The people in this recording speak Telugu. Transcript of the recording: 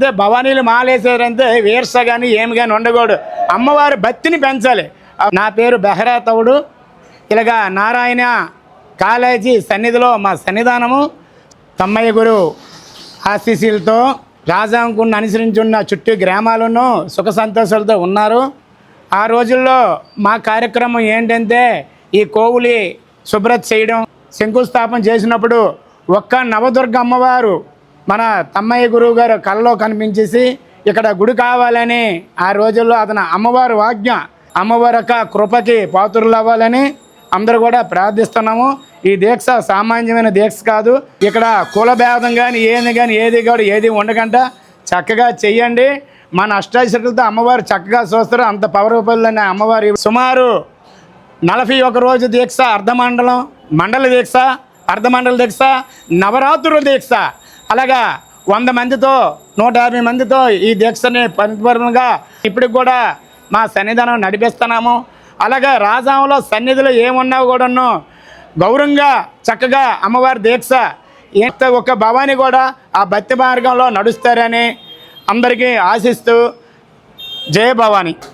అదే భవానీలు మాలేసారంటే వీర్స కానీ ఏమి కానీ ఉండకూడదు. అమ్మవారి భక్తిని పెంచాలి. నా పేరు బెహరా తవుడు. ఇలాగా నారాయణ కాలేజీ సన్నిధిలో మా సన్నిధానము. తమ్మయ్య గురు ఆశీస్సులతో రాజాంకుని అనుసరించున్న చుట్టూ గ్రామాలను సుఖ సంతోషాలతో ఉన్నారు. ఆ రోజుల్లో మా కార్యక్రమం ఏంటంటే ఈ కోవులి శుభ్రత చేయడం శంకుస్థాపన చేసినప్పుడు ఒక్క నవదుర్గ అమ్మవారు మన తమ్మయ్య గురువు గారు కళ్ళలో కనిపించేసి ఇక్కడ గుడి కావాలని ఆ రోజుల్లో అతను అమ్మవారి వాజ్ఞ అమ్మవారి యొక్క కృపకి పాత్రులు అవ్వాలని అందరూ కూడా ప్రార్థిస్తున్నాము. ఈ దీక్ష సామాన్యమైన దీక్ష కాదు. ఇక్కడ కుల భేదం కానీ ఏది కానీ ఏది కూడా ఏది ఉండకుండా చక్కగా చెయ్యండి. మన అష్టాశక్తులతో అమ్మవారు చక్కగా చూస్తారు. అంత పవర్ అనే అమ్మవారి సుమారు నలభై ఒక రోజు దీక్ష అర్ధమండలం మండల దీక్ష అర్ధమండల దీక్ష నవరాత్రుల దీక్ష. అలాగా వంద మందితో నూట యాభై మందితో ఈ దీక్షని పరిపూర్ణంగా ఇప్పటికి కూడా మా సన్నిధానం నడిపిస్తున్నాము. అలాగే రాజాంలో సన్నిధిలో ఏమున్నా కూడాను గౌరవంగా చక్కగా అమ్మవారి దీక్ష ఎంత ఒక భవాని కూడా ఆ భక్తి మార్గంలో నడుస్తారని అందరికీ ఆశిస్తూ జయ భవాని.